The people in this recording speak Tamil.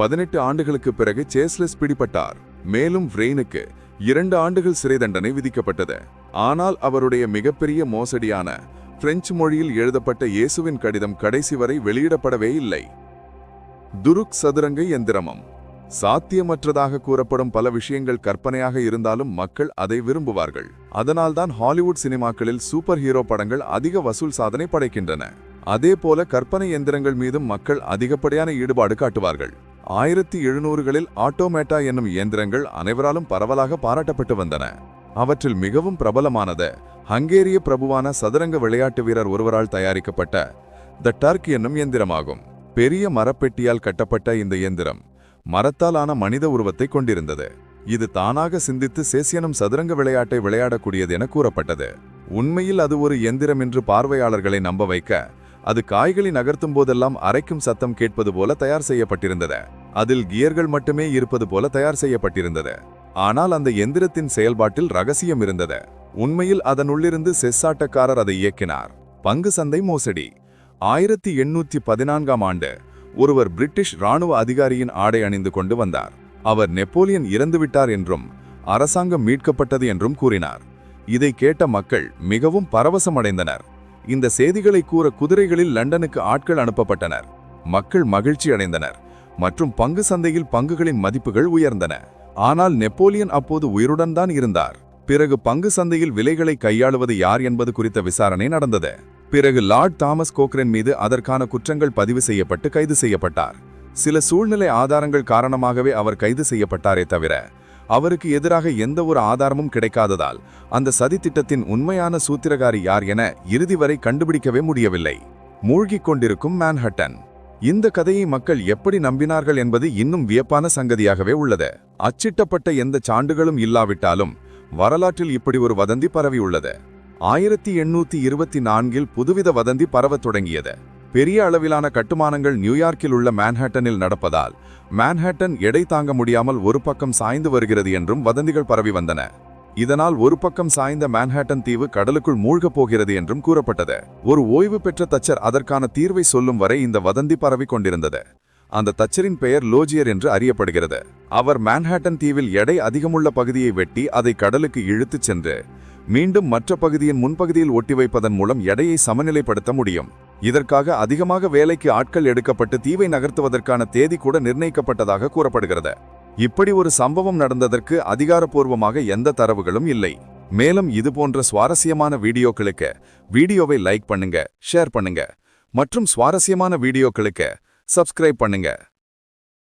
பதினெட்டு ஆண்டுகளுக்கு பிறகு சேஸ்லெஸ் பிடிபட்டார். மேலும் ரெய்னுக்கு இரண்டு ஆண்டுகள் சிறை தண்டனை விதிக்கப்பட்டது. ஆனால் அவருடைய மிகப்பெரிய மோசடியான பிரெஞ்சு மொழியில் எழுதப்பட்ட இயேசுவின் கடிதம் கடைசி வரை வெளியிடப்படவே இல்லை. துருக் சதுரங்க எந்திரமம். சாத்தியமற்றதாக கூறப்படும் பல விஷயங்கள் கற்பனையாக இருந்தாலும் மக்கள் அதை விரும்புவார்கள். அதனால்தான் ஹாலிவுட் சினிமாக்களில் சூப்பர் ஹீரோ படங்கள் அதிக வசூல் சாதனை படைக்கின்றன. அதே போல கற்பனை எந்திரங்கள் மீதும் மக்கள் அதிகப்படியான ஈடுபாடு காட்டுவார்கள். ஆயிரத்தி எழுநூறுகளில் ஆட்டோமேட்டா என்னும் இயந்திரங்கள் அனைவராலும் பரவலாக பாராட்டப்பட்டு வந்தன. அவற்றில் மிகவும் பிரபலமானது ஹங்கேரிய பிரபுவான சதுரங்க விளையாட்டு வீரர் ஒருவரால் தயாரிக்கப்பட்ட த டர்க் என்னும் எந்திரமாகும் பெரிய மரப்பெட்டியால் கட்டப்பட்ட இந்த இயந்திரம் மரத்தாலான மனித உருவத்தை கொண்டிருந்தது. இது தானாக சிந்தித்து சேசியனும் சதுரங்க விளையாட்டை விளையாடக்கூடியது என கூறப்பட்டது. உண்மையில் அது ஒரு எந்திரம் என்று பார்வையாளர்களை நம்ப வைக்க அது காய்களை நகர்த்தும் போதெல்லாம் அரைக்கும் சத்தம் கேட்பது போல தயார் செய்யப்பட்டிருந்தது. அதில் கியர்கள் மட்டுமே இருப்பது போல தயார் செய்யப்பட்டிருந்தது. ஆனால் அந்த எந்திரத்தின் செயல்பாட்டில் ரகசியம் இருந்தது. உண்மையில் அதனுள்ளிருந்து செஸ்ஸாட்டக்காரர் அதை இயக்கினார். பங்கு சந்தை மோசடி. ஆயிரத்தி எண்ணூற்றி பதினான்காம் ஆண்டு ஒருவர் பிரிட்டிஷ் ராணுவ அதிகாரியின் ஆடை அணிந்து கொண்டு வந்தார். அவர் நெப்போலியன் இறந்துவிட்டார் என்றும் அரசாங்கம் மீட்கப்பட்டது என்றும் கூறினார். இதை கேட்ட மக்கள் மிகவும் பரவசமடைந்தனர். இந்த செய்திகளை கூற குதிரைகளில் லண்டனுக்கு ஆட்கள் அனுப்பப்பட்டனர். மக்கள் மகிழ்ச்சி அடைந்தனர். மற்றும் பங்கு சந்தையில் பங்குகளின் மதிப்புகள் உயர்ந்தன. ஆனால் நெப்போலியன் அப்போது உயிருடன் தான் இருந்தார். பிறகு பங்கு சந்தையில் விலைகளை கையாளுவது யார் என்பது குறித்த விசாரணை நடந்தது. பிறகு லார்ட் தாமஸ் கோக்ரன் மீது அதற்கான குற்றங்கள் பதிவு செய்யப்பட்டு கைது செய்யப்பட்டார். சில சூழ்நிலை ஆதாரங்கள் காரணமாகவே அவர் கைது செய்யப்பட்டாரே தவிர அவருக்கு எதிராக எந்த ஒரு ஆதாரமும் கிடைக்காததால் அந்த சதித்திட்டத்தின் உண்மையான சூத்திரகாரி யார் என இறுதி வரை கண்டுபிடிக்கவே முடியவில்லை. மூழ்கிக் கொண்டிருக்கும் மேன்ஹட்டன். இந்த கதையை மக்கள் எப்படி நம்பினார்கள் என்பது இன்னும் வியப்பான சங்கதியாகவே உள்ளது. அச்சிட்டப்பட்ட எந்த சான்றுகளும் இல்லாவிட்டாலும் வரலாற்றில் இப்படி ஒரு வதந்தி பரவியுள்ளது ஆயிரத்தி எண்ணூத்தி இருபத்தி நான்கில் புதுவித வதந்தி பரவத் தொடங்கியது. பெரிய அளவிலான கட்டுமானங்கள் நியூயார்க்கில் உள்ள மேன்ஹட்டனில் நடப்பதால் மேன்ஹட்டன் எடை தாங்க முடியாமல் ஒரு பக்கம் சாய்ந்து வருகிறது என்றும் வதந்திகள் பரவி வந்தன. இதனால் ஒரு பக்கம் சாய்ந்த மேன்ஹாட்டன் தீவு கடலுக்குள் மூழ்கப் போகிறது என்றும் கூறப்பட்டது. ஒரு ஓய்வு பெற்ற தச்சர் அதற்கான தீர்வை சொல்லும் வரை இந்த வதந்தி பரவி கொண்டிருந்தது. அந்த தச்சரின் பெயர் லோஜியர் என்று அறியப்படுகிறது. அவர் மேன்ஹாட்டன் தீவில் எடை அதிகமுள்ள பகுதியை வெட்டி அதை கடலுக்கு இழுத்துச் சென்று மீண்டும் மற்ற பகுதியின் முன்பகுதியில் ஒட்டி வைப்பதன் மூலம் எடையை சமநிலைப்படுத்த முடியும். இதற்காக அதிகமாக வேலைக்கு ஆட்கள் எடுக்கப்பட்டு தீவை நகர்த்துவதற்கான தேதி கூட நிர்ணயிக்கப்பட்டதாக கூறப்படுகிறது. இப்படி ஒரு சம்பவம் நடந்ததற்கு அதிகாரப்பூர்வமாக எந்த தரவுகளும் இல்லை. மேலும் இது போன்ற சுவாரஸ்யமான வீடியோக்களுக்கு வீடியோவை லைக் பண்ணுங்க ஷேர் பண்ணுங்க. மற்றும் சுவாரஸ்யமான வீடியோக்களுக்கு சப்ஸ்கிரைப் பண்ணுங்க.